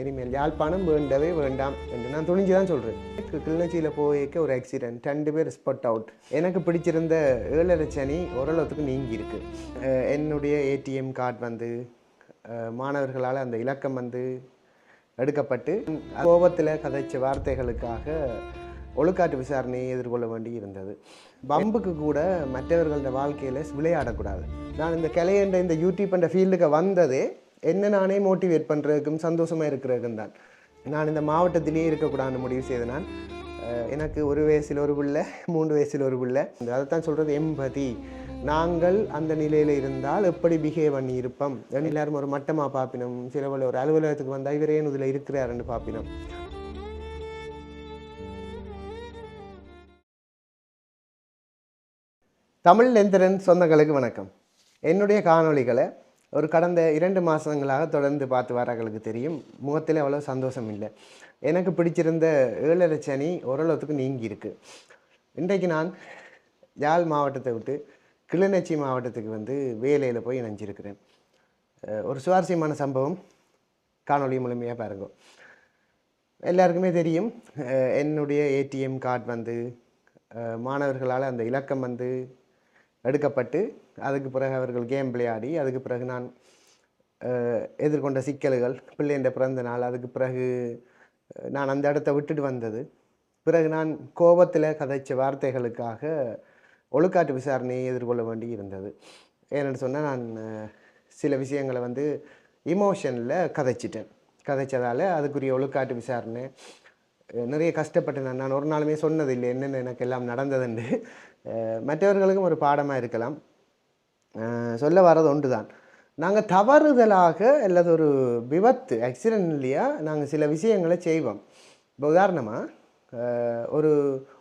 இனிமேல் யாழ்ப்பாணம் வேண்டவே வேண்டாம் என்று நான் துணிஞ்சு தான் சொல்கிறேன் கிளிநொச்சியில் போயிருக்க ஒரு ஆக்சிடென்ட் ரெண்டு பேர் ஸ்பாட் அவுட் எனக்கு பிடிச்சிருந்த ஏழரை சனி ஓரளவுக்கு நீங்கி இருக்கு என்னுடைய ஏடிஎம் கார்டு வந்து மாணவர்களால் அந்த இலக்கம் வந்து எடுக்கப்பட்டு கோபத்தில் கதைச்ச வார்த்தைகளுக்காக ஒழுக்காட்டு விசாரணையை எதிர்கொள்ள வேண்டி இருந்தது. பம்புக்கு கூட மற்றவர்களோட வாழ்க்கையில் விளையாடக்கூடாது. நான் இந்த கலையண்ட இந்த யூடியூப் என்ற ஃபீல்டுக்கு வந்ததே என்ன நானே மோட்டிவேட் பண்ணுறதுக்கும் சந்தோஷமாக இருக்கிறதுக்கும் தான். நான் இந்த மாவட்டத்திலேயே இருக்கக்கூடாதுன்னு முடிவு செய்த நான் எனக்கு ஒரு வயசில் ஒரு பிள்ளை மூன்று வயசில் ஒரு பிள்ளை. அதைத்தான் சொல்கிறது எம்பதி நாங்கள் அந்த நிலையில் இருந்தால் எப்படி பிஹேவ் பண்ணி இருப்போம்? எல்லாரும் ஒரு மட்டமாக பார்ப்பினோம். சிலவில் ஒரு அலுவலகத்துக்கு வந்தால் இவரே இதில் இருக்கிறாருன்னு பார்ப்பினோம். தமிழ் லெந்தரன் சொந்தங்களுக்கு வணக்கம். என்னுடைய காணொளிகளை ஒரு கடந்த இரண்டு மாதங்களாக தொடர்ந்து பார்த்து வரவர்களுக்கு தெரியும். முகத்தில் அவ்வளோ சந்தோஷம் இல்லை. எனக்கு பிடிச்சிருந்த ஏழரை சனி ஓரளவுக்கு நீங்கி இருக்குது இன்றைக்கு நான் யாழ் மாவட்டத்தை விட்டு கிளிநொச்சி மாவட்டத்துக்கு வந்து வேலையில் போய் இணைஞ்சிருக்கிறேன். ஒரு சுவாரஸ்யமான சம்பவம் காணொளி மூலமையாக பாருங்க. எல்லாருக்குமே தெரியும். என்னுடைய ஏடிஎம் கார்டு வந்து மாணவர்களால் அந்த இலக்கம் வந்து எடுக்கப்பட்டு அதுக்கு பிறகு அவர்கள் கேம் விளையாடி அதுக்கு பிறகு நான் எதிர்கொண்ட சிக்கல்கள் பிள்ளைன்ற பிறந்த நாள் அதுக்கு பிறகு நான் அந்த இடத்த விட்டுட்டு வந்தது. பிறகு நான் கோபத்தில் கதைச்ச வார்த்தைகளுக்காக ஒழுக்காட்டு விசாரணையை எதிர்கொள்ள வேண்டி இருந்தது. ஏன்னு சொன்னால் நான் சில விஷயங்களை வந்து இமோஷனில் கதைச்சிட்டேன். கதைச்சதால் அதுக்குரிய ஒழுக்காட்டு விசாரணை நிறைய கஷ்டப்பட்டேன். நான் நான் ஒரு நாளுமே சொன்னதில்லை என்னென்ன எனக்கு எல்லாம் நடந்ததுண்டு மற்றவர்களுக்கும் ஒரு பாடமாக இருக்கலாம். சொல்ல வர்றது ஒன்று தான் நாங்கள் தவறுதலாக அல்லது ஒரு விபத்து ஆக்சிடென்ட் இல்லையா நாங்கள் சில விஷயங்களை செய்வோம். இப்போ உதாரணமாக ஒரு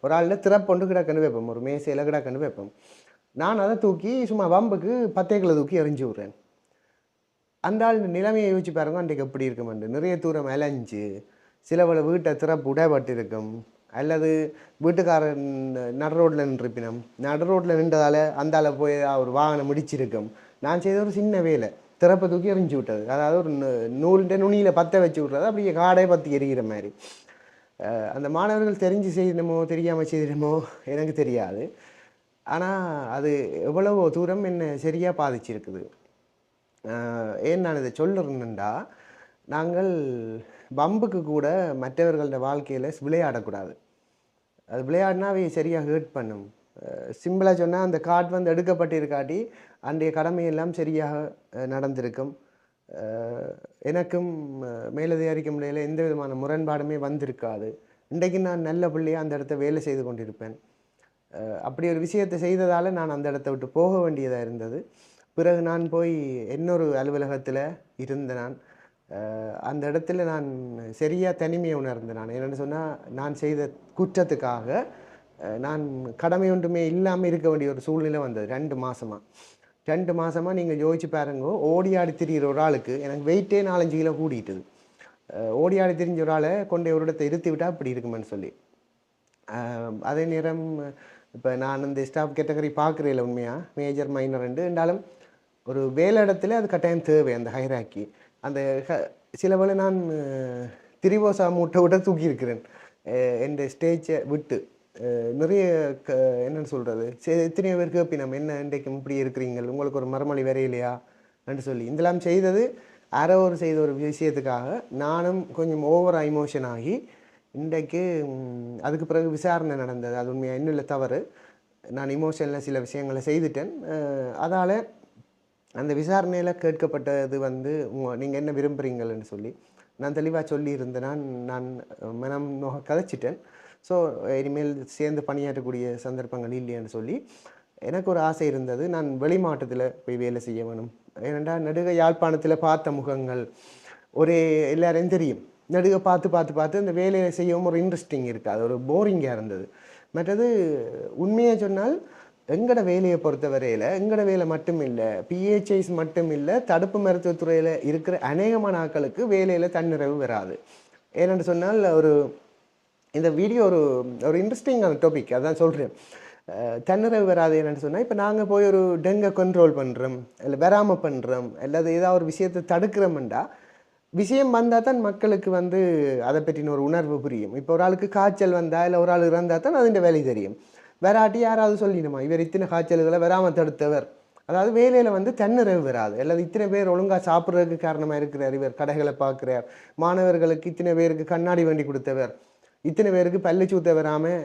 ஒரு ஆளில் திறப்பொண்டு கிடக்கன்னு வைப்போம். ஒரு மேசையில் கிடக்கன்னு வைப்போம். நான் அதை தூக்கி சும்மா வம்புக்கு பத்தேக்களை தூக்கி எறிஞ்சு விட்றேன். அந்த ஆள் நிலைமையை யோசிச்சு பாருங்க அன்றைக்கு எப்படி இருக்கும் நிறைய தூரம் அலைஞ்சு சிலவளை வீட்டை திறப்பு உடைபட்டு இருக்கும் அல்லது வீட்டுக்காரன் நடு ரோட்டில் நின்றுப்பினம் நடு ரோட்டில் நின்றதால் அந்தால போய் ஒரு வாகனம் முடிச்சிருக்கும் நான் செய்த ஒரு சின்ன வேலை திறப்பை தூக்கி எறிஞ்சு விட்டது. அதாவது ஒரு நூல்கிட்ட நுனியில் பற்ற வச்சு விட்றது அப்படியே காடே பற்றி எரிகிற மாதிரி. அந்த மாணவர்கள் தெரிஞ்சு செய்யணுமோ தெரியாமல் செய்யணுமோ எனக்கு தெரியாது. ஆனால் அது எவ்வளவோ தூரம் என்னை சரியாக பாதிச்சிருக்குது. ஏன் நான் இதை சொல்லுறேன்னுண்டா நாங்கள் பம்புக்கு கூட மற்றவர்களோட வாழ்க்கையில் விளையாடக்கூடாது. அது விளையாடினா அவை சரியாக ஹேர்ட் பண்ணும் சிம்பிளாக சொன்னால் அந்த கார்டு வந்து எடுக்கப்பட்டிருக்காட்டி அன்றைய கடமையெல்லாம் சரியாக நடந்திருக்கும். எனக்கும் மேலதிகாரிக்கும் மேலதிகாரிக்க முடியல எந்த விதமான முரண்பாடுமே வந்திருக்காது. இன்றைக்கு நான் நல்ல பிள்ளையாக அந்த இடத்த வேலை செய்து கொண்டிருப்பேன். அப்படி ஒரு விஷயத்தை செய்ததால் நான் அந்த இடத்த விட்டு போக வேண்டியதாக இருந்தது. பிறகு நான் போய் இன்னொரு அலுவலகத்தில் இருந்த நான். அந்த இடத்துல நான் சரியாக தனிமையை உணர்ந்தேன் நான். என்னென்னு சொன்னால் நான் செய்த குற்றத்துக்காக நான் கடமை ஒன்றுமே இல்லாமல் இருக்க வேண்டிய ஒரு சூழ்நிலை வந்தது ரெண்டு மாதமாக ரெண்டு மாதமாக நீங்கள் யோசிச்சு பாருங்க ஓடி ஆடி திரிகிற ஒரு ஆளுக்கு எனக்கு வெயிட்டே நாலஞ்சு கிலோ கூடிட்டுது. ஓடி ஆடி திரிஞ்ச ஒரு ஆளை கொண்டு ஒரு இடத்தை இருத்தி விட்டால் அப்படி இருக்குமென்னு சொல்லி. அதே நேரம் இப்போ நான் இந்த ஸ்டாஃப் கேட்டகரி பார்க்குறேன் உண்மையாக மேஜர் மைனர் ரெண்டு. இருந்தாலும் ஒரு வேலை இடத்துல அது கட்டாயம் தேவை அந்த ஹைராக்கி அந்த ஹ- சில வேளை நான் அஹ், திரிவோசா மூட்டை விட தூக்கியிருக்கிறேன் என் ஸ்டேஜை விட்டு நிறைய க என்னன்னு சொல்கிறது எத்தனையோ பேர் கேட்பினம் என்ன இன்றைக்கும் இப்படி இருக்கிறீங்கள்? உங்களுக்கு ஒரு மரமொழி வரையிலையா? என்று சொல்லி. இதெல்லாம் செய்தது யாரோ ஒரு செய்த ஒரு விஷயத்துக்காக நானும் கொஞ்சம் ஓவர் எமோஷன் ஆகி இன்றைக்கு அதுக்கு பிறகு விசாரணை நடந்தது. அது உண்மையாக இன்னும் இல்லை தவறு. நான் இமோஷனில் சில விஷயங்களை செய்துட்டேன். அதால் அந்த விசாரணையில் கேட்கப்பட்டது வந்து நீங்கள் என்ன விரும்புகிறீங்கள்னு சொல்லி நான் தெளிவாக சொல்லியிருந்தேன்னா நான் நான் மனம் நோக கதைச்சிட்டேன். ஸோ இனிமேல் சேர்ந்து பணியாற்றக்கூடிய சந்தர்ப்பங்கள் இல்லைன்னு சொல்லி எனக்கு ஒரு ஆசை இருந்தது. நான் வெளி மாவட்டத்தில் போய் வேலை செய்ய வேணும். ஏனெண்டா நடுக யாழ்ப்பாணத்தில் பார்த்த முகங்கள் ஒரே எல்லாரையும் தெரியும். நடுக பார்த்து பார்த்து பார்த்து அந்த வேலையை செய்யவும் ஒரு இன்ட்ரெஸ்டிங் இருக்காது ஒரு போரிங்காக இருந்தது. மற்றது உண்மையாக சொன்னால் எங்களோட வேலையை பொறுத்த வரையில் எங்களோட வேலை மட்டும் இல்லை பிஹெச்ஐஸ் மட்டும் இல்லை தடுப்பு மருத்துவத்துறையில் இருக்கிற அநேகமான ஆட்களுக்கு வேலையில் தன்னிறைவு வராது. ஏனென்று சொன்னால் ஒரு இந்த வீடியோ ஒரு ஒரு இன்ட்ரெஸ்டிங்கான டாபிக் அதான் சொல்கிறேன் தன்னிறைவு வராது என்னென்னு சொன்னால் இப்போ நாங்கள் போய் ஒரு டெங்கை கண்ட்ரோல் பண்ணுறோம் இல்லை வராமல் பண்ணுறோம் அல்லது ஏதாவது ஒரு விஷயத்தை தடுக்கிறோம்டா விஷயம் வந்தால் தான் மக்களுக்கு வந்து அதை பற்றின ஒரு உணர்வு புரியும். இப்போ ஒரு ஆளுக்கு காய்ச்சல் வந்தால் இல்லை ஒரு ஆள் இறந்தால் தான் அதுன்ற வேலை தெரியும். வராட்டி யாராவது சொல்லிடுமா இவர் இத்தனை காய்ச்சல்களை வராமல் தடுத்தவர். அதாவது வேலையில் வந்து தன்னிறைவு வராது. அல்லது இத்தனை பேர் ஒழுங்காக சாப்பிட்றதுக்கு காரணமாக இருக்கிறார் இவர். கடைகளை பார்க்குறார். மாணவர்களுக்கு இத்தனை பேருக்கு கண்ணாடி வேண்டி கொடுத்தவர். இத்தனை பேருக்கு பல்லு சூத்த வராமல்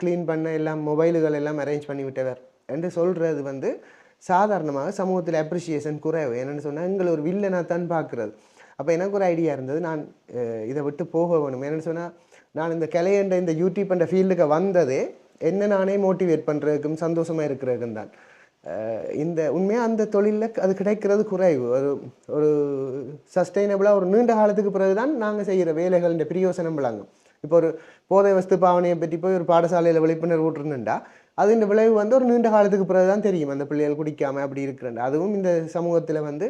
க்ளீன் பண்ண எல்லாம் மொபைலுகள் எல்லாம் அரேஞ்ச் பண்ணி விட்டவர் என்று சொல்கிறது வந்து சாதாரணமாக சமூகத்தில் அப்ரிஷியேஷன் குறைவு. என்னென்னு சொன்னால் எங்களை ஒரு வில்லனாக தான் பார்க்குறது. அப்போ எனக்கு ஒரு ஐடியா இருந்தது. நான் இதை விட்டு போக வேணும். என்னென்னு சொன்னால் நான் இந்த கலையண்ட இந்த யூடியூப் என்ற ஃபீல்டுக்கு வந்ததே என்ன நானே மோட்டிவேட் பண்ணுறதுக்கும் சந்தோஷமாக இருக்கிறதுக்கும் தான். இந்த உண்மையாக அந்த தொழிலில் அது கிடைக்கிறது குறைவு. ஒரு ஒரு சஸ்டைனபிளாக ஒரு நீண்ட காலத்துக்கு பிறகு தான் நாங்கள் செய்கிற வேலைகளின் பிரியோசனம் விளங்கும். இப்போ ஒரு போதை வஸ்து பாவனையை பற்றி போய் ஒரு பாடசாலையில் விழிப்புணர்வு ஊட்டுருந்துண்டா அது இந்த விளைவு வந்து ஒரு நீண்ட காலத்துக்கு பிறகு தான் தெரியும். அந்த பிள்ளைகள் குடிக்காமல் அப்படி இருக்கிறேன் அதுவும் இந்த சமூகத்தில் வந்து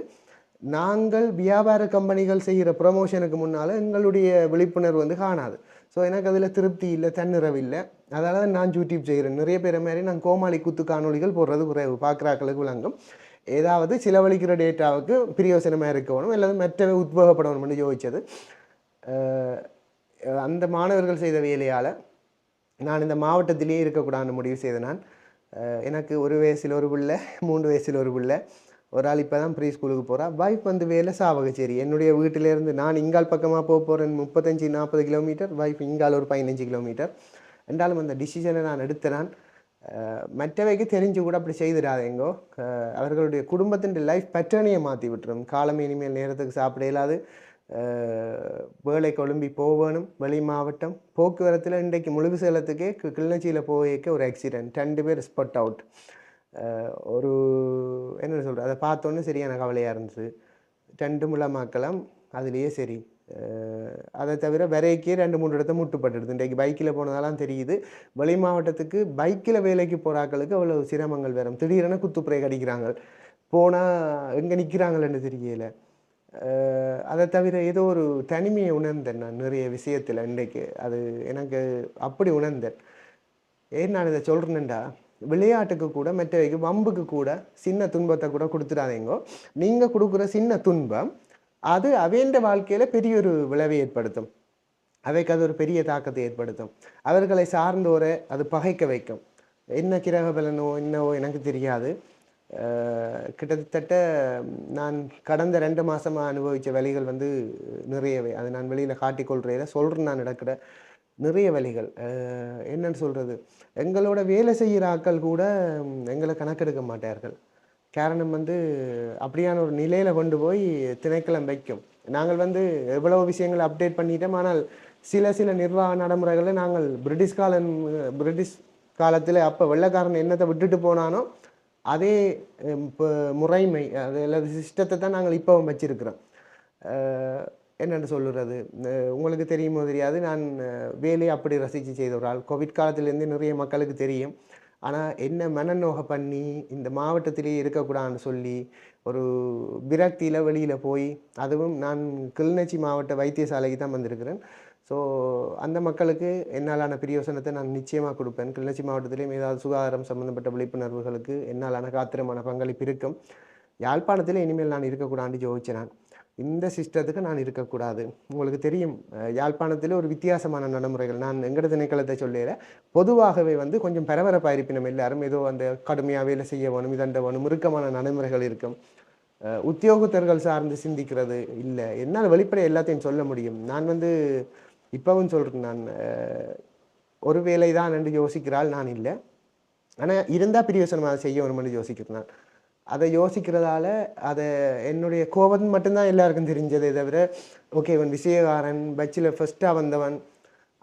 நாங்கள் வியாபார கம்பெனிகள் செய்கிற ப்ரொமோஷனுக்கு முன்னால் எங்களுடைய விழிப்புணர்வு வந்து காணாது. ஸோ எனக்கு அதில் திருப்தி இல்லை தன்னிறவு இல்லை. அதனால தான் நான் யூடியூப் செய்கிறேன் நிறைய பேரை மாதிரி நான் கோமாளி குத்து காணொளிகள் போடுறது குறைவு பார்க்குறாக்களுக்கு விளங்கும். ஏதாவது செலவழிக்கிற டேட்டாவுக்கு பிரியோசனமாக இருக்கணும். அல்லது மற்றவை உத்வேகப்படணும்னு யோசிச்சது. அந்த மாணவர்கள் செய்த வேலையால் நான் இந்த மாவட்டத்திலேயே இருக்கக்கூடாதுன்னு முடிவு செய்த நான். எனக்கு ஒரு வயசில் ஒரு பிள்ளை மூன்று வயசில் ஒரு பிள்ளை. ஒரு ஆள் இப்போ தான் ப்ரீ ஸ்கூலுக்கு போகிறா வைஃப் வந்து வேலை சாவகச்சேரி. என்னுடைய வீட்டிலேருந்து நான் இங்கால் பக்கமாக போக போகிறேன் முப்பத்தஞ்சு நாற்பது கிலோமீட்டர் வைஃப் இங்கால் ஒரு பதினஞ்சு கிலோமீட்டர் என்றாலும் அந்த டிசிஷனை நான் எடுத்தேன் மற்றவைக்கு தெரிஞ்சு கூட அப்படி செய்திடாதேங்கோ அவர்களுடைய குடும்பத்தின் லைஃப் பேட்டர்னையை மாற்றி விட்டுரும். காலம் இனிமேல் நேரத்துக்கு சாப்பிட இல்லாது வேலை கொழும்பி போகணும் வெளி மாவட்டம். போக்குவரத்தில் இன்றைக்கு முழுகு சேலத்துக்கே கி- கிளிநொச்சியில் போயிருக்க ஒரு ஆக்சிடென்ட் ரெண்டு பேர் ஸ்பாட் அவுட் ஒரு என்ன சொல்கிறது அதை பார்த்தோன்னே சரியான கவலையாக இருந்துச்சு. ரெண்டு முளமாக்கலாம் அதுலேயே சரி. அதை தவிர விரைக்கே ரெண்டு மூணு இடத்த முட்டுப்பட்டுடுது. இன்றைக்கு பைக்கில் போனதெல்லாம் தெரியுது. வெளி மாவட்டத்துக்கு பைக்கில் வேலைக்கு போகிறாக்களுக்கு அவ்வளோ சிரமங்கள் வரும் திடீரென குத்துப்புறை கடிக்கிறாங்க. போனால் எங்கே நிற்கிறாங்களன்னு தெரியல. அதை தவிர ஏதோ ஒரு தனிமையை உணர்ந்தேன் நான் நிறைய விஷயத்தில் இன்றைக்கு. அது எனக்கு அப்படி உணர்ந்தேன். ஏன் நான் இதை சொல்கிறேன்டா விளையாட்டுக்கு கூட மற்றவைக்கு வம்புக்கு கூட சின்ன துன்பத்தை கூட கொடுத்துடாதீங்கோ. நீங்கள் கொடுக்குற சின்ன துன்பம் அது அவேண்ட வாழ்க்கையில் பெரிய ஒரு விளைவை ஏற்படுத்தும். அவைக்கு அது ஒரு பெரிய தாக்கத்தை ஏற்படுத்தும். அவர்களை சார்ந்தோரை அது பகைக்க வைக்கும். என்ன கிரக பலனோ என்னவோ எனக்கு தெரியாது. கிட்டத்தட்ட நான் கடந்த ரெண்டு மாதமாக அனுபவித்த வழிகள் வந்து நிறையவே. அதை நான் வெளியில் காட்டிக்கொள்கிறேன் சொல்கிறேன் நான் நடக்கிற நிறைய வழிகள் என்னன்னு சொல்கிறது எங்களோட வேலை செய்கிற ஆட்கள் கூட எங்களை கணக்கெடுக்க மாட்டார்கள். காரணம் வந்து அப்படியான ஒரு நிலையில் கொண்டு போய் திணைக்களம் வைக்கும். நாங்கள் வந்து எவ்வளவு விஷயங்களை அப்டேட் பண்ணிட்டோம் ஆனால் சில சில நிர்வாக நடைமுறைகளை நாங்கள் பிரிட்டிஷ் காலம் பிரிட்டிஷ் காலத்தில் அப்போ வெள்ளைக்காரன் என்னத்தை விட்டுட்டு போனானோ அதே இப்போ முறைமை அது அல்லது சிஸ்டத்தை தான் நாங்கள் இப்போவும் வச்சிருக்கிறோம். என்னென்னு சொல்லுறது? உங்களுக்கு தெரியுமோ தெரியாது. நான் வேலையை அப்படி ரசித்து செய்த ஒரு ஆள். கோவிட் காலத்திலேருந்து நிறைய மக்களுக்கு தெரியும். ஆனால் என்ன மனநோக பண்ணி இந்த மாவட்டத்திலேயே இருக்கக்கூடாதுன்னு சொல்லி ஒரு விரக்தியில் வெளியில் போய் அதுவும் நான் கிளிநொச்சி மாவட்ட வைத்தியசாலைக்கு தான் வந்திருக்கிறேன். ஸோ அந்த மக்களுக்கு என்னாலான பிரியோசனத்தை நான் நிச்சயமாக கொடுப்பேன். கிளிநொச்சி மாவட்டத்திலேயும் ஏதாவது சுகாதாரம் சம்மந்தப்பட்ட விழிப்புணர்வுகளுக்கு என்னாலான காத்திரமான பங்களிப்பு இருக்கும். யாழ்ப்பாணத்தில் இனிமேல் நான் இருக்கக்கூடாதுன்னு ஜோதிச்சேன் நான். இந்த சிஸ்டத்துக்கு நான் இருக்கக்கூடாது. உங்களுக்கு தெரியும் யாழ்ப்பாணத்தில் ஒரு வித்தியாசமான நடைமுறைகள். நான் எங்கட திணைக்களத்தை சொல்லிடுறேன் பொதுவாகவே வந்து கொஞ்சம் பரபரப்பாக இருப்பினும் எல்லாரும் ஏதோ அந்த கடுமையாக வேலை செய்ய வேணும் இதண்ட வேணும் இறுக்கமான நடைமுறைகள் இருக்கும். உத்தியோகத்தர்கள் சார்ந்து சிந்திக்கிறது இல்லை. என்னால் வெளிப்படை எல்லாத்தையும் சொல்ல முடியும். நான் வந்து இப்போவும் சொல்கிறேன் நான் ஒரு வேலை தான் என்று யோசிக்கிறாள் நான் இல்லை. ஆனால் இருந்தால் பிரியோசனமாக அதை செய்ய வேணும்னு யோசிக்கிறேன். நான் அதை யோசிக்கிறதால அதை என்னுடைய கோபம் மட்டும்தான் எல்லாருக்கும் தெரிஞ்சதே தவிர ஓகே இவன் விஷயகாரன் பச்சில் ஃபஸ்ட்டாக வந்தவன்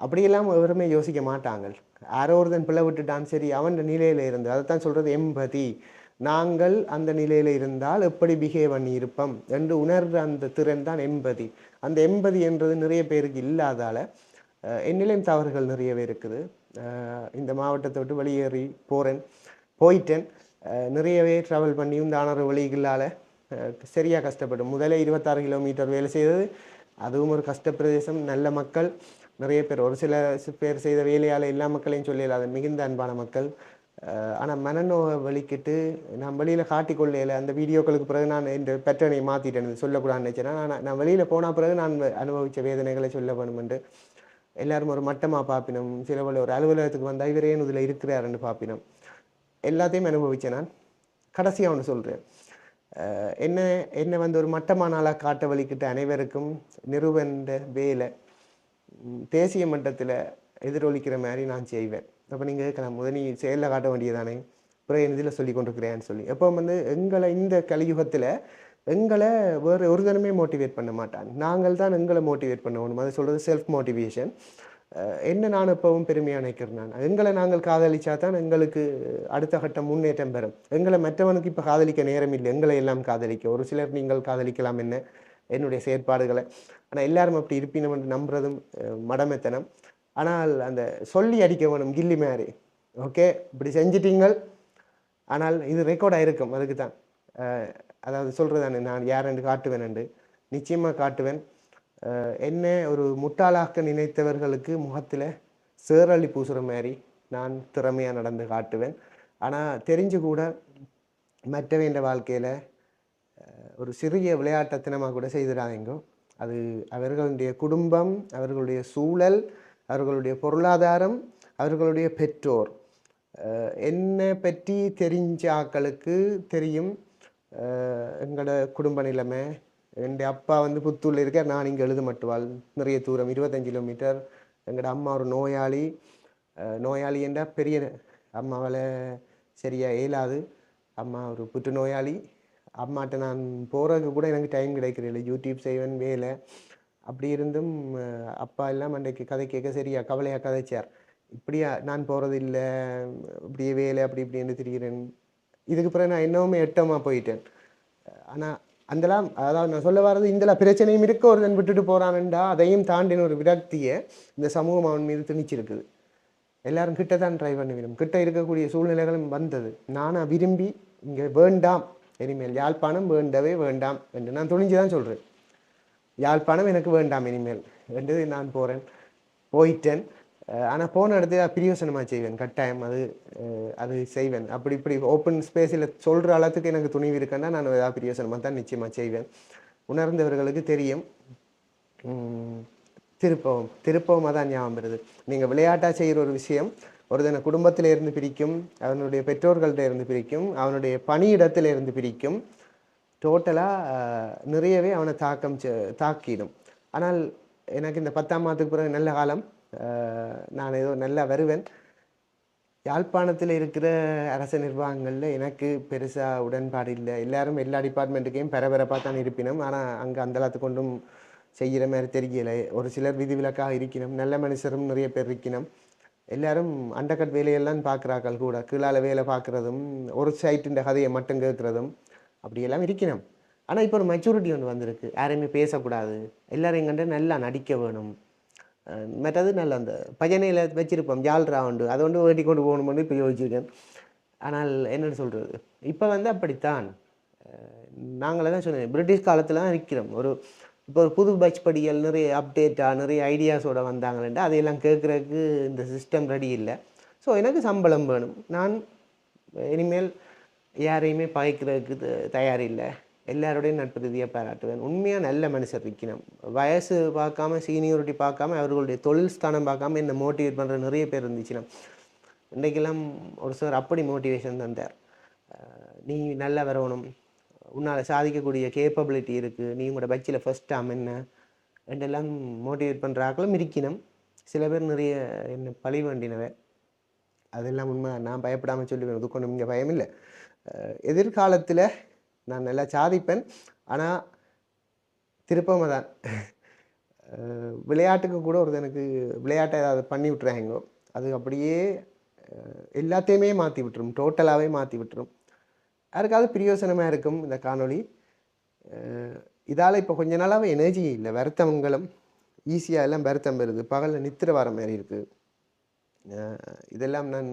அப்படியெல்லாம் எவருமே யோசிக்க மாட்டாங்க. யாரோ ஒருத்தன் பிள்ளை விட்டுட்டான் சரி அவன் நிலையில் இருந்து அதை தான் சொல்கிறது எம்பதி நாங்கள் அந்த நிலையில் இருந்தால் எப்படி பிஹேவ் பண்ணி இருப்போம் என்று உணர்ற அந்த திறன் தான் எம்பதி அந்த எம்பதி என்றது நிறைய பேருக்கு இல்லாதால் என்னிலையும் தவறுகள் நிறையவே இருக்குது. இந்த மாவட்டத்தை விட்டு வெளியேறி போகிறேன் போயிட்டேன். நிறையவே ட்ராவல் பண்ணியும் தானர வழிகளால் சரியாக கஷ்டப்படும் முதலே இருபத்தாறு கிலோமீட்டர் வேலை செய்தது. அதுவும் ஒரு கஷ்ட பிரதேசம். நல்ல மக்கள் நிறைய பேர். ஒரு சில பேர் செய்த வேலையால் எல்லா மக்களையும் சொல்லலாத மிகுந்த அன்பான மக்கள். ஆனால் மனநோவை வலிக்கிட்டு நான் வெளியில் காட்டிக்கொள்ளையில் அந்த வீடியோக்களுக்கு பிறகு நான் இந்த பெற்றனை மாற்றிட்டேன் சொல்லக்கூடாதுன்னு நினச்சேன். நான் நான் வெளியில் போன பிறகு நான் அனுபவித்த வேதனைகளை சொல்ல வேணுமென்று எல்லாரும் ஒரு மட்டமாக பார்ப்பினோம் சில ஒரு அலுவலகத்துக்கு வந்தால் இவரே இதில் இருக்கிறாருன்னு பார்ப்பினோம் எல்லாத்தையும் அனுபவித்தேன் நான். கடைசியாக ஒன்று சொல்கிறேன் என்ன என்னை வந்து ஒரு மட்டமான ஆளாக காட்ட வலிக்கிட்ட அனைவருக்கும் நிறுவன வேலை தேசிய மட்டத்தில் எதிரொலிக்கிற மாதிரி நான் செய்வேன். அப்போ நீங்கள் கேட்கலாம் முதனி செயலில் காட்ட வேண்டியதானே? அப்புறம் என் இதில் சொல்லி கொண்டிருக்கிறேன்னு சொல்லி. எப்போ வந்து எங்களை இந்த கலியுகத்தில் எங்களை வேறு ஒரு தினமே மோட்டிவேட் பண்ண மாட்டான். நாங்கள் தான் எங்களை மோட்டிவேட் பண்ணணும் அது சொல்கிறது செல்ஃப் மோட்டிவேஷன் என்ன நான் எப்பவும் பெருமையாக நினைக்கிறேன் நான்? எங்களை நாங்கள் காதலிச்சா தான் எங்களுக்கு அடுத்த கட்டம் முன்னேற்றம் பெறும். எங்களை மற்றவனுக்கு இப்போ காதலிக்க நேரம் இல்லை. எங்களை எல்லாம் காதலிக்க. ஒரு சிலர் நீங்கள் காதலிக்கலாம் என்ன? என்னுடைய செயற்பாடுகளை. ஆனால் எல்லாரும் அப்படி இருப்பினும் என்று நம்புறதும் மடமெத்தனம் மடமைத்தனம். ஆனால் அந்த சொல்லி அடிக்க வேணும் கில்லி மாதிரி. ஓகே? இப்படி செஞ்சிட்டீங்கள். ஆனால் இது ரெக்கார்ட் ஆயிருக்கும் அதுக்கு தான் அதாவது சொல்கிறதானே நான் யாரென்று காட்டுவேன் என்று. நிச்சயமாக காட்டுவேன். என்ன ஒரு முட்டாளாக்க நினைத்தவர்களுக்கு முகத்தில் சேரளி பூசுகிற மாதிரி நான் திறமையாக நடந்து காட்டுவேன். ஆனால் தெரிஞ்சு கூட மற்றவன்ற வாழ்க்கையில் ஒரு சிறிய விளையாட்டத்தினமாக கூட செய்திடாதீங்க. அது அவர்களுடைய குடும்பம் அவர்களுடைய சூழல் அவர்களுடைய பொருளாதாரம் அவர்களுடைய பெற்றோர். என்னை பற்றி தெரிஞ்ச ஆக்களுக்கு தெரியும். எங்களோட குடும்ப நிலைமை எங்கள் அப்பா வந்து புத்தூரில் இருக்க நான் இங்கே எழுத மட்டுவாள் நிறைய தூரம் இருபத்தஞ்சு கிலோமீட்டர் எங்களோட அம்மா ஒரு நோயாளி. நோயாளி என்றால் பெரிய அம்மாவால் சரியாக இயலாது. அம்மா ஒரு புற்றுநோயாளி. அம்மாட்ட நான் போகிறதுக்கு கூட எனக்கு டைம் கிடைக்கிறதில்ல. யூடியூப் செய்வேன் வேலை. அப்படி இருந்தும் அப்பா எல்லாம் அன்றைக்கு கதை கேட்க சரியா கவலையாக கதைச்சார். இப்படியா நான் போகிறது இல்லை இப்படியே வேலை அப்படி இப்படின்னு திரிகிறேன். இதுக்கு பிறகு நான் இன்னமுமே எட்டமாக போயிட்டேன். ஆனால் அந்தலாம் அதாவது நான் சொல்ல வர்றது இந்தல பிரச்சனையும் இருக்க ஒருத்தன் விட்டுட்டு போகிறான்டா அதையும் தாண்டின ஒரு விரக்தியை இந்த சமூகம் அவன் மீது திணிச்சிருக்குது. எல்லாரும் கிட்ட தான் ட்ரை பண்ண விரும்பும் கிட்ட இருக்கக்கூடிய சூழ்நிலைகளும் வந்தது. நானாக விரும்பி இங்கே வேண்டாம். இனிமேல் யாழ்ப்பாணம் வேண்டவே வேண்டாம் என்று நான் துணிஞ்சு தான் சொல்கிறேன் யாழ்ப்பாணம் எனக்கு வேண்டாம் இனிமேல். என்று நான் போகிறேன் போயிட்டேன். ஆனால் போன இடத்துல பிரியோசனமாக செய்வேன். கட்டாயம் அது அது செய்வேன். அப்படி இப்படி ஓப்பன் ஸ்பேஸில் சொல்கிற அளவுக்கு எனக்கு துணிவு இருக்குன்னா நான் ஏதாவது பிரியோசனமாக தான் நிச்சயமாக செய்வேன். உணர்ந்தவர்களுக்கு தெரியும். திருப்பவம் திருப்பவும் தான் ஞாபகம் வருது. நீங்கள் விளையாட்டாக செய்கிற ஒரு விஷயம் ஒருத்தனை குடும்பத்தில் இருந்து பிரிக்கும் அவனுடைய பெற்றோர்கள்ட்ட இருந்து பிரிக்கும் அவனுடைய பணியிடத்தில் இருந்து பிரிக்கும் டோட்டலாக நிறையவே அவனை தாக்கம் செ- தாக்கிடும். ஆனால் எனக்கு இந்த பத்தாம் மாதத்துக்கு பிறகு நல்ல காலம். நான் ஏதோ நல்லா வருவேன். யாழ்ப்பாணத்தில் இருக்கிற அரச நிர்வாகங்களில் எனக்கு பெருசாக உடன்பாடு இல்லை. எல்லாரும் எல்லா டிபார்ட்மெண்ட்டுக்கையும் பரபரப்பாக தான் இருப்பினோம். ஆனால் அங்கே அந்த கொண்டும் செய்கிற மாதிரி தெரியலை. ஒரு சிலர் விதிவிலக்காக இருக்கணும் நல்ல மனுஷரும் நிறைய பேர் இருக்கணும் எல்லாரும் அண்டர்கட் வேலையெல்லாம் பார்க்குறாக்கள் கூட. கீழால் வேலை பார்க்குறதும் ஒரு சைட்டுன்ற கதையை மட்டும் கேட்குறதும் அப்படியெல்லாம் இருக்கணும் ஆனால் இப்போ ஒரு மெச்சூரிட்டி ஒன்று வந்திருக்கு. யாரையுமே பேசக்கூடாது. எல்லோரும் எங்கிட்ட நல்லா நடிக்க வேணும். மற்றது நல்ல அந்த பஜனையில் வச்சிருப்போம் ஜால்ரா உண்டு. அதை ஒன்று வேட்டி கொண்டு போகணும்னு இப்போ யோசிச்சிருக்கேன். ஆனால் என்னன்னு சொல்கிறது இப்போ வந்து அப்படித்தான். நாங்களே தான் சொன்னேன் பிரிட்டிஷ் காலத்தில் தான் இருக்கிறோம். ஒரு இப்போ ஒரு புது பட்ச் படிகள் நிறைய அப்டேட்டாக நிறைய ஐடியாஸோட வந்தாங்களேன்ட்டு அதையெல்லாம் கேட்குறதுக்கு இந்த சிஸ்டம் ரெடி இல்லை. ஸோ எனக்கு சம்பளம் வேணும். நான் இனிமேல் யாரையுமே பகைக்கிறதுக்கு த- தயார் இல்லை எல்லாரோடையும் நட்பு ரீதியாக பாராட்டுவேன். உண்மையாக நல்ல மனுஷர் இருக்கணும் வயசு பார்க்காம சீனியோரிட்டி பார்க்காம அவர்களுடைய தொழில் ஸ்தானம் பார்க்காம என்னை மோட்டிவேட் பண்ணுற நிறைய பேர் இருந்துச்சுன்னா இன்றைக்கெல்லாம் ஒரு சார் அப்படி மோட்டிவேஷன் தந்தார். நீ நல்லா வரணும். உன்னால் சாதிக்கக்கூடிய கேப்பபிலிட்டி இருக்குது நீ உங்களோட பட்சியில் ஃபஸ்ட் டைம் என்ன? ரெண்டெல்லாம் மோட்டிவேட் பண்ணுற ஆக்களும் இருக்கணும். சில பேர் நிறைய என்ன பழி வேண்டினவை. அதெல்லாம் உண்மை நான் பயப்படாமல் சொல்லுவேன். இது கொண்டு இங்கே பயம் இல்லை. எதிர்காலத்தில் நான் நல்லா சாதிப்பேன். ஆனால் திருப்பமாக தான் விளையாட்டுக்கு கூட ஒரு எனக்கு விளையாட்டை ஏதாவது பண்ணி விட்டுறாங்க அது அப்படியே எல்லாத்தையுமே மாற்றி விட்டுரும். டோட்டலாகவே மாற்றி விட்டுரும். யாருக்காவது பிரியோசனமாக இருக்கும் இந்த காணொளி. இதால் இப்போ கொஞ்ச நாளாக எனர்ஜி இல்லை. வருத்தங்களும் ஈஸியாக எல்லாம் வருத்தம் வருது பகலில் நித்திர வர மாதிரி இருக்குது இதெல்லாம் நான்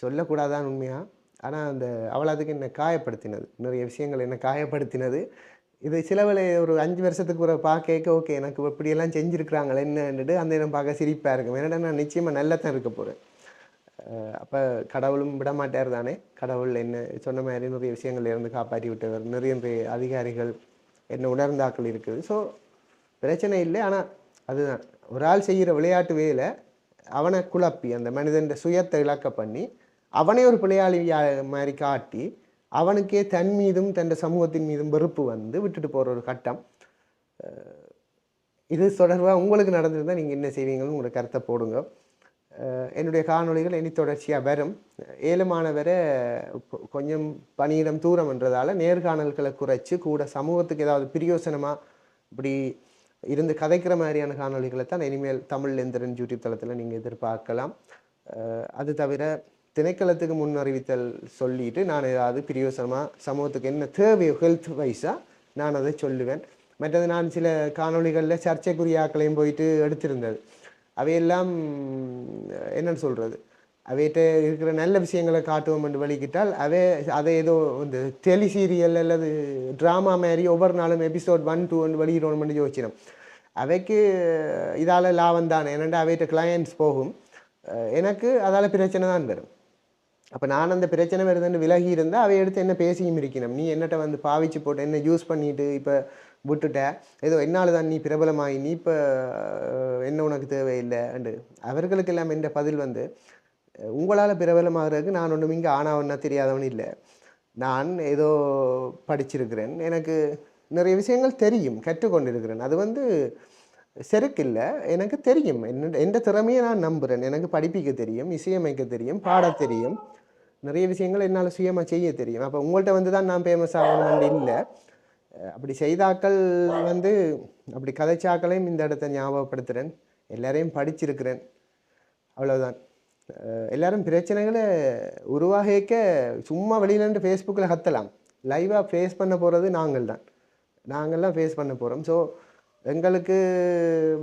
சொல்லக்கூடாதான் உண்மையாக ஆனால் அந்த அவளாதுக்கு என்னை காயப்படுத்தினது. நிறைய விஷயங்கள் என்னை காயப்படுத்தினது. இது சிலவில் ஒரு அஞ்சு வருஷத்துக்கு ஒரு பார்க்க ஓகே எனக்கு இப்படியெல்லாம் செஞ்சுருக்குறாங்களே என்னன்னுட்டு அந்த இடம் பார்க்க சிரிப்பாக இருக்கும். என்னடா நான் நிச்சயமாக நல்லா தான் இருக்க போகிறேன் அப்போ கடவுளும் விடமாட்டார் தானே. கடவுள் என்ன சொன்ன மாதிரி நிறைய விஷயங்கள் இருந்து காப்பாற்றி விட்டவர். நிறைய நிறைய அதிகாரிகள் என்ன உணர்ந்தாக்கள் இருக்குது. ஸோ பிரச்சனை இல்லை. ஆனால் அதுதான். ஒரு ஆள் செய்கிற விளையாட்டு வேலை அவனை குழப்பி அந்த மனிதன் சுயத்தை இழக்க பண்ணி அவனே ஒரு பிள்ளையாளி மாதிரி காட்டி அவனுக்கே தன் மீதும் தன் சமூகத்தின் மீதும் வெறுப்பு வந்து விட்டுட்டு போகிற ஒரு கட்டம். இது தொடர்பாக உங்களுக்கு நடந்திருந்தால் நீங்கள் என்ன செய்வீங்கன்னு உங்களோட கருத்தை போடுங்க. என்னுடைய காணொளிகள் இனி தொடர்ச்சியாக வரும். ஏழுமானவரை கொஞ்சம் பணியிடம் தூரம்ன்றதால நேர்காணல்களை குறைச்சி கூட சமூகத்துக்கு ஏதாவது பிரியோசனமாக இப்படி இருந்து கதைக்கிற மாதிரியான காணொளிகளை தான் இனிமேல் தமிழ் எந்திரன் யூடியூப் தளத்தில் நீங்கள் எதிர்பார்க்கலாம். அது தவிர திணைக்களத்துக்கு முன் அறிவித்தல் சொல்லிட்டு நான் ஏதாவது பிரியோசனமாக சமூகத்துக்கு என்ன தேவையோ ஹெல்த் வைஸாக நான் அதை சொல்லுவேன். மற்றது நான் சில காணொளிகளில் சர்ச்சைக்குரிய ஆக்களையும் போயிட்டு எடுத்திருந்தது. அவையெல்லாம் என்னன்னு சொல்கிறது அவைகிட்ட இருக்கிற நல்ல விஷயங்களை காட்டுவோம் என்று வழிகிட்டால் அவை அதை ஏதோ இந்த டெலி சீரியல் அல்லது ட்ராமா மாதிரி ஒவ்வொரு நாளும் எபிசோட் ஒன் டூ ஒன்று வெளியிடணும்னு யோசிச்சிடும் அவைக்கு இதால் லாபம் தானே? ஏன்னா அவைகிட்ட கிளையண்ட்ஸ் போகும். எனக்கு அதால் பிரச்சனை தான் வரும். அப்போ நான் அந்த பிரச்சனை வருதுன்னு விலகி இருந்தால் அவை எடுத்து என்ன பேசியும் இருக்கணும். நீ என்னட்ட வந்து பாவிச்சு போட்டு என்ன யூஸ் பண்ணிட்டு இப்போ விட்டுட்ட. ஏதோ என்னால் தான் நீ பிரபலமாகி நீ இப்போ என்ன உனக்கு தேவையில்லை? அண்டு அவர்களுக்கு எல்லாம் என்ற பதில் வந்து உங்களால் பிரபலமாகிறதுக்கு நான் ஒன்றும் இங்கே ஆனாவன்னா தெரியாதவன் இல்லை. நான் ஏதோ படிச்சிருக்கிறேன். எனக்கு நிறைய விஷயங்கள் தெரியும் கற்றுக்கொண்டிருக்கிறேன். அது வந்து செருக்கில்லை. எனக்கு தெரியும். என்ன எந்த திறமையை நான் நம்புகிறேன் எனக்கு படிப்பிக்க தெரியும் இசையமைக்க தெரியும் பாட தெரியும். நிறைய விஷயங்கள் என்னால் சுயமாக செய்ய தெரியும். அப்போ உங்கள்கிட்ட வந்து தான் நான் ஃபேமஸ் ஆகணும்னு இல்லை. அப்படி செய்தாக்கள் வந்து அப்படி கதைச்சாக்களையும் இந்த இடத்த ஞாபகப்படுத்துகிறேன் எல்லாரையும் படிச்சிருக்கிறேன். அவ்வளோதான் எல்லாரும் பிரச்சனைகளை உருவாகிக்க சும்மா வெளியிலேருந்து ஃபேஸ்புக்கில் கத்தலாம். லைவாக ஃபேஸ் பண்ண போகிறது நாங்கள் தான் நாங்கள்லாம் ஃபேஸ் பண்ண போகிறோம் ஸோ எங்களுக்கு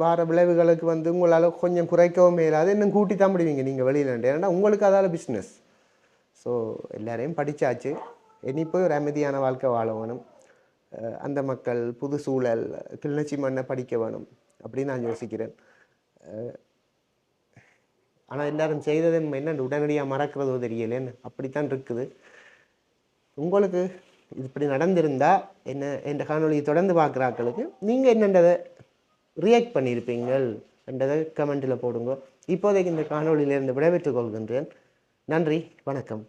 வார விளைவுகளுக்கு வந்து உங்களால் கொஞ்சம் குறைக்கவும் இல்லாது இன்னும் கூட்டி தான் முடிவீங்க நீங்கள் வெளியில் ஏன்னா உங்களுக்கு அதால் பிஸ்னஸ் ஸோ எல்லாரையும் படித்தாச்சு இனி போய் ஒரு அமைதியான வாழ்க்கை வாழ வேணும். அந்த மக்கள் புது சூழல் கிளிநொச்சி மண்ணை படிக்க வேணும் அப்படின்னு நான் யோசிக்கிறேன். ஆனால் எல்லாரும் செய்தது என்ன? உடனடியாக மறக்கிறதோ தெரியலேன்னு அப்படித்தான் இருக்குது. உங்களுக்கு இது இப்படி நடந்திருந்தால் என்ன என்ற காணொளியை தொடர்ந்து பார்க்குறாக்களுக்கு நீங்கள் என்னன்றதை ரியாக்ட் பண்ணியிருப்பீங்கள் என்றதை கமெண்ட்டில் போடுங்க. இப்போதைக்கு இந்த காணொளியிலிருந்து விடைபெற்றுக் கொள்கின்றேன். நன்றி வணக்கம்.